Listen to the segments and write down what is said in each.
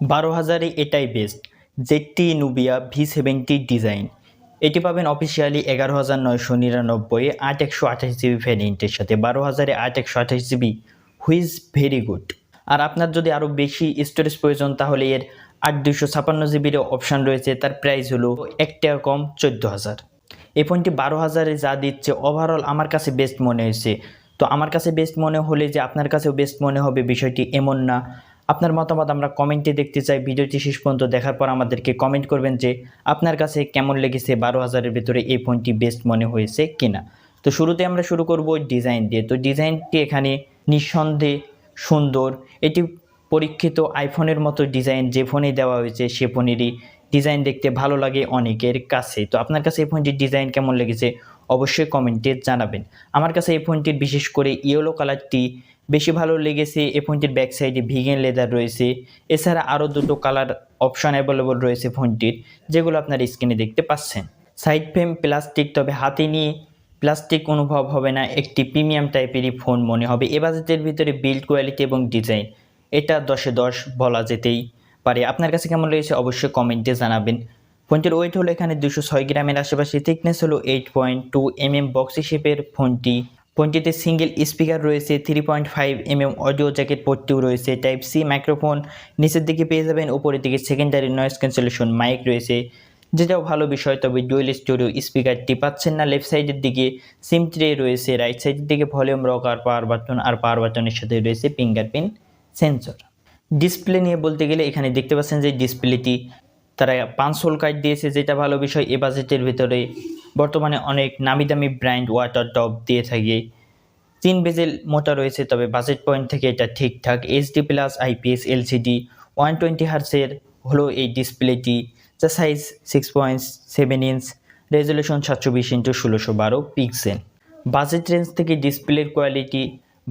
বারো হাজারে এটাই best. ZTE nubia V seventy design. এটি পাবেন অফিসিয়ালি এগারো হাজার নয়শো নিরানব্বই, আট একশো আঠাশ জিবি ভ্যারিয়েন্টের সাথে। বারো হাজারে আট একশো আঠাশ GB, which is very good. আর আপনার যদি আরও বেশি স্টোরেজ প্রয়োজন, তাহলে এর আট দুশো ছাপান্ন জিবির অপশান রয়েছে। তার প্রাইস হলো এক টাকা কম চোদ্দ হাজার এই ফোনটি বারো হাজারে যা দিচ্ছে ওভারঅল আমার কাছে বেস্ট মনে হয়েছে। তো আমার কাছে বেস্ট মনে হলে যে আপনার কাছেও বেস্ট মনে হবে বিষয়টি এমন না। আপনার মতামত আমরা কমেন্টে দেখতে চাই। ভিডিওটি শেষ পর্যন্ত দেখার পর আমাদেরকে কমেন্ট করবেন যে আপনার কাছে কেমন লেগেছে বারো হাজারের ভিতরে এই ফোনটি বেস্ট মনে হয়েছে কিনা। তো শুরুতে আমরা শুরু করব ডিজাইন দিয়ে। তো ডিজাইনটি এখানে নিঃসন্দেহে সুন্দর। এটি পরীক্ষিত আইফোনের মতো ডিজাইন। যে ফোনে দেওয়া হয়েছে সে ফোনেরই ডিজাইন দেখতে ভালো লাগে অনেকের কাছে। তো আপনার কাছে এই ফোনটির ডিজাইন কেমন লেগেছে অবশ্যই কমেন্টে জানাবেন। আমার কাছে এই ফোনটির বিশেষ করে ইয়েলো কালারটি বেশি ভালো লেগেছে। এই ফোনটির ব্যাক সাইডে ভিগেন লেদার রয়েছে। এছাড়া আরও দুটো কালার অপশান অ্যাভেলেবল রয়েছে ফোনটির, যেগুলো আপনার স্ক্রিনে দেখতে পাচ্ছেন। সাইড ফ্রেম প্লাস্টিক তবে হাতে নিয়ে প্লাস্টিক অনুভব হবে না। একটি প্রিমিয়াম টাইপেরই ফোন মনে হবে। এ বাজেটের ভিতরে বিল্ড কোয়ালিটি এবং ডিজাইন এটা দশে দশ বলা যেতেই পারে। আপনার কাছে কেমন লেগেছে অবশ্যই কমেন্টে জানাবেন। ফোনটির ওয়েট হলো এখানে দুশো ছয় গ্রামের আশেপাশে। থিকনেস হলো এইট পয়েন্ট টু এম এম বক্স শেপের ফোনটি। ফোনটিতে সিঙ্গেল স্পিকার রয়েছে three point five M M audio jacket পোর্টটিও রয়েছে টাইপ সি মাইক্রোফোন নিচের দিকে পেয়ে যাবেন, উপরের দিকে সেকেন্ডারি নয়েজ ক্যান্সেলেশন মাইক রয়েছে। যেটাও ভালো বিষয়, তবে ডুয়েল স্টোরিও স্পিকারটি পাচ্ছেন না। লেফট সাইডের দিকে সিম ট্রে রয়েছে রাইট সাইডের দিকে ভলিউম রক আর পাওয়ার বাটন আর পাওয়ার বাটনের সাথে রয়েছে ফিঙ্গারপ্রিন্ট সেন্সর ডিসপ্লে নিয়ে বলতে গেলে এখানে দেখতে পাচ্ছেন যে ডিসপ্লেটি তারা পাঁচ হোল কার্ড দিয়েছে, যেটা ভালো বিষয়। এ বাজেটের ভিতরে বর্তমানে অনেক নামি দামি ব্র্যান্ড ওয়াটার টপ দিয়ে থাকে। তিন বেজেল মোটা রয়েছে, তবে বাজেট পয়েন্ট থেকে এটা ঠিকঠাক। HD plus IPS LCD one twenty হার্সের হলো এই ডিসপ্লেটি যা size six point seven inch resolution সাতশো বিশ ইন্টু ষোলোশো বারো পিক্সেল বাজেট রেঞ্জ থেকে ডিসপ্লের কোয়ালিটি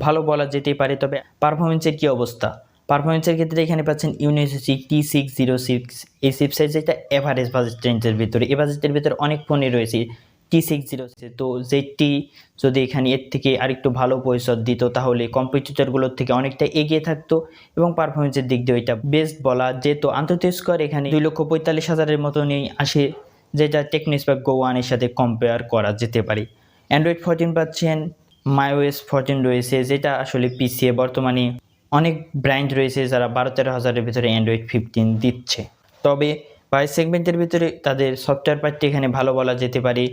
ভালো বলা যেতে পারে, তবে পারফরমেন্সের কী অবস্থা? পারফরমেন্সের ক্ষেত্রে এখানে পাচ্ছেন university T six zero six এই চিপসেট যেটা এভারেজ বাজেট রেঞ্জের ভিতরে, এই বাজেটের ভিতরে অনেক ফোনই রয়েছে টি সিক্স জিরো তো যেটি যদি এখানে এর থেকে আরেকটু ভালো পরিষদ দিত, তাহলে কম্পিটিটরগুলোর থেকে অনেকটা এগিয়ে থাকতো এবং পারফরমেন্সের দিক দিয়ে এটা বেস্ট বলা যেত। আন্তর্জাতিক স্কোয়ার এখানে দুই লক্ষ পঁয়তাল্লিশ হাজারের মতনই আসে, যেটা টেকনিক্স বা গো ওয়ানের সাথে কম্পেয়ার করা যেতে পারে। অ্যান্ড্রয়েড ফোরটিন পাচ্ছেন মাইওএস ফোরটিন রয়েছে, যেটা আসলে পিসিএ বর্তমানে অনেক ব্র্যান্ড রয়েছে যারা বারো তেরো হাজারের ভিতরে অ্যান্ড্রয়েড ফিফটিন দিচ্ছে। তবে প্রাইস সেগমেন্টের ভিতরে তাদের সফটওয়্যার পার্টি এখানে ভালো বলা যেতে পারে।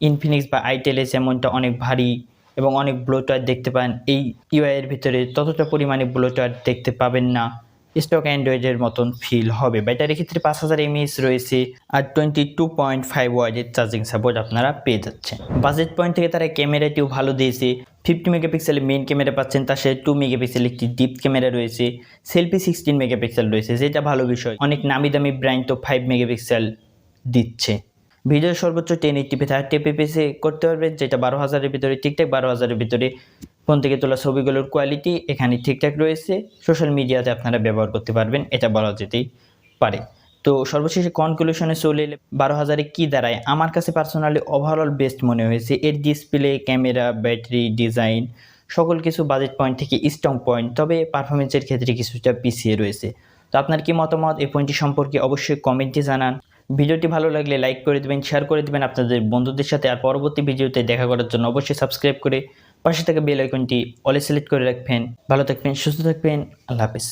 ইনফিনিক্স বা আইটেলে যেমনটা অনেক ভারী এবং অনেক ব্লোটার দেখতে পান, এই ইউআইয়ের ভিতরে ততটা পরিমাণে ব্লোটার দেখতে পাবেন না। স্টক অ্যান্ড্রয়েডের মতন ফিল হবে। ব্যাটারির ক্ষেত্রে পাঁচ হাজার এমএস রয়েছে আর টোয়েন্টি টু পয়েন্ট ফাইভ ওয়ার্ডের চার্জিং সাপোর্ট আপনারা পেয়ে যাচ্ছেন। বাজেট পয়েন্ট থেকে তারা ক্যামেরাটিও ভালো দিয়েছে। ফিফটি মেগাপিক্সেলের মেন ক্যামেরা পাচ্ছেন, তার সাথে টু মেগাপিক্সেল একটি ডিপ ক্যামেরা রয়েছে। সেলফি সিক্সটিন মেগাপিক্সেল রয়েছে, যেটা ভালো বিষয়। অনেক নামি দামি ব্র্যান্ড তো ফাইভ মেগাপিক্সেল দিচ্ছে। ভিডিও সর্বোচ্চ টেন এইটটিপি থার্টি এপিপিসে করতে পারবে, যেটা বারো হাজারের ভিতরে ঠিকঠাক বারো হাজারের ভিতরে ফোন থেকে তোলা ছবিগুলোর কোয়ালিটি এখানে ঠিকঠাক রয়েছে। সোশ্যাল মিডিয়াতে আপনারা ব্যবহার করতে পারবেন, এটা বলা যেতেই পারে। তো সর্বশেষে কনক্লুশনে চলে এলে বারো হাজারে কী দাঁড়ায়? আমার কাছে পার্সোনালি ওভারঅল বেস্ট মনে হয়েছে, এর ডিসপ্লে ক্যামেরা ব্যাটারি ডিজাইন সকল কিছু বাজেট পয়েন্ট থেকে স্ট্রং পয়েন্ট তবে পারফরমেন্সের ক্ষেত্রে কিছুটা পিছিয়ে রয়েছে। তো আপনার কি মতামত? এই পয়েন্টটি সম্পর্কে অবশ্যই কমেন্টে জানান। ভিডিওটি ভালো লাগলে লাইক করে দেবেন শেয়ার করে দেবেন আপনাদের বন্ধুদের সাথে আর পরবর্তী ভিডিওতে দেখা করার জন্য অবশ্যই সাবস্ক্রাইব করে পাশে থাকা বেল আইকনটি অলে সিলেক্ট করে রাখবেন। ভালো থাকবেন, সুস্থ থাকবেন, আল্লাহ হাফিজ।